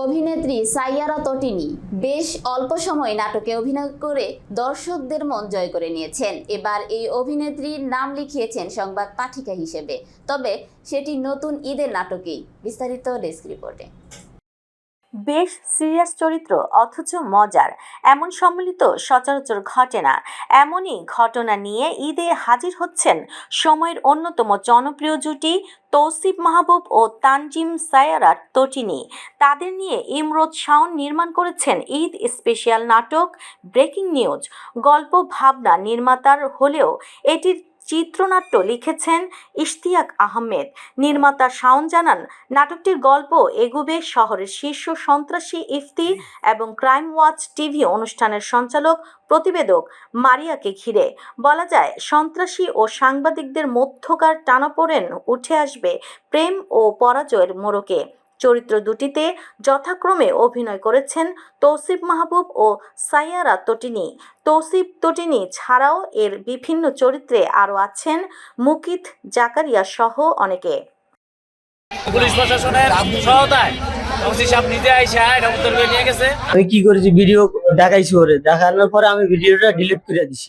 অভিনেত্রী সাইয়ারা তটিনি বেশ অল্প সময় নাটকে অভিনয় করে দর্শকদের মন জয় করে নিয়েছেন। এবার এই অভিনেত্রীর নাম লিখিয়েছেন সংবাদ পাঠিকা হিসেবে। তবে সেটি নতুন ঈদের নাটকেই। বিস্তারিত ডেস্ক রিপোর্টে। বেশ সিরিয়াস চরিত্র, অথচ মজার। এমন সম্মিলিত সচরাচর ঘটে না। এমনই ঘটনা নিয়ে ঈদে হাজির হচ্ছেন সময়ের অন্যতম জনপ্রিয় জুটি তৌসিফ মাহবুব ও তানজিম সায়ারা তটিনি। তাদের নিয়ে ইমরোজ শাওন নির্মাণ করেছেন ঈদ স্পেশাল নাটক ব্রেকিং নিউজ। গল্প ভাবনা নির্মাতার হলেও এটির চিত্রনাট্য লিখেছেন ইশতিয়াক আহমেদ। নির্মাতা শাওন জানান নাটকটির গল্প এগুবে শহরের শীর্ষ সন্ত্রাসী ইফতি এবং ক্রাইম ওয়াচ টিভি অনুষ্ঠানের সঞ্চালক প্রতিবেদক মারিয়াকে ঘিরে। বলা যায় সন্ত্রাসী ও সাংবাদিকদের মধ্যকার টানাপোড়েন উঠে আসবে প্রেম ও পরাজয়ের মোড়কে। চরিত্র দুটিতে যথাক্রমে অভিনয় করেছেন তৌসিফ মাহবুব ও সাইয়ারা তটিনী। তৌসিফ তটিনী ছাড়াও এর বিভিন্ন চরিত্রে আরও আছেন মুকিত জাকারিয়া সহ অনেকে। পুলিশ প্রশাসনের সহায়তায়। গেছে। আমি কি করেছি ভিডিও দেখাইছি ওরে। দেখানোর পরে আমি ভিডিওটা ডিলিট করে দিছি।